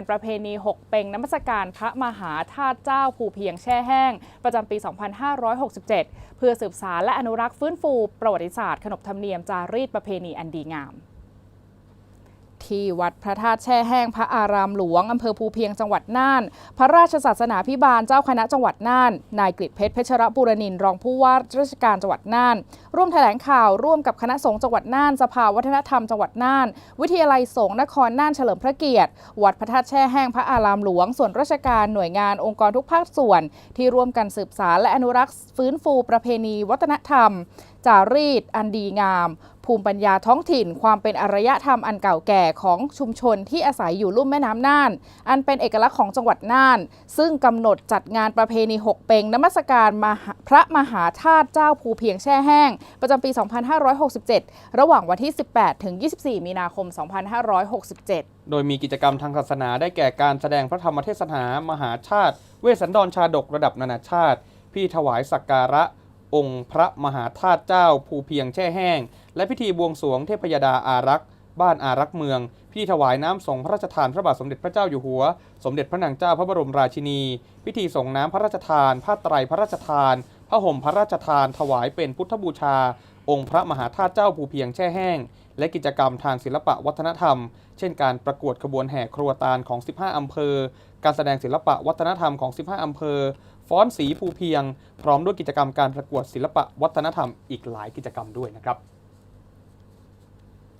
านประเพณี 6 เปงน้ำมศการพระมหาธาตุเจ้าภูเพียงแช่แห้ง ประจำปี 2567 เพื่อสืบสารและอนุรักษ์ฟื้นฟู ประวัติศาสตร์ขนบธรรมเนียมจารีตประเพณีอันดีงาม ที่วัดพระธาตุแช่แห้งพระอารามหลวงอำเภอภูเพียงจังหวัดน่าน พระราชศาสนาพิบาลเจ้าคณะจังหวัดน่าน นายกฤษเพชรเพชรบุรณินรองผู้ว่าราชการจังหวัดน่าน ร่วมแถลงข่าวร่วมกับคณะสงฆ์จังหวัดน่าน สภาวัฒนธรรมจังหวัดน่าน วิทยาลัยสงฆ์นครน่านเฉลิมพระเกียรติ วัดพระธาตุแช่แห้งพระอารามหลวง ส่วนราชการหน่วยงานองค์กรทุกภาคส่วน ที่ร่วมกันสืบสารและอนุรักษ์ฟื้นฟูประเพณีวัฒนธรรมจารีต อันดีงาม ภูมิปัญญาท้องถิ่น ความเป็นอารยธรรมอันเก่าแก่ของชุมชนที่อาศัยอยู่ลุ่มแม่น้ำน่าน อันเป็นเอกลักษณ์ของจังหวัดน่าน ซึ่งกำหนดจัดงานประเพณี 6 เปงนมัสการมาพระมหาธาตุเจ้าภูเพียงแช่แห้ง ประจำปี 2567 ระหว่างวันที่ 18 ถึง 24 มีนาคม 2567โดยมีกิจกรรมทางศาสนาได้แก่การแสดงพระธรรมเทศนามหาชาติ เวสสันดรชาดกระดับนานาชาติ พี่ถวายสักการะ องค์พระมหาธาตุเจ้า ภูเพียงแช่แห้ง และพิธีบวงสรวงเทพยดาอารักษ์ บ้านอารักษ์เมือง พิธีถวายน้ำสงพระราชทานพระบาทสมเด็จพระเจ้าอยู่หัว สมเด็จพระนางเจ้าพระบรมราชินี พิธีส่งน้ำพระราชทาน ผ้าไตรพระราชทานพระห่มพระราชทาน ถวายเป็นพุทธบูชา องค์พระมหาธาตุเจ้าภูเพียงแช่แห้ง และกิจกรรมทางศิลปะวัฒนธรรม เช่นการประกวดขบวนแห่ครัวตาลของ 15 อำเภอ การแสดงศิลปะวัฒนธรรมของ 15 อำเภอ ฟ้อนสีภูเพียง พร้อมด้วยกิจกรรมการประกวดศิลปะวัฒนธรรมอีกหลายกิจกรรมด้วยนะครับ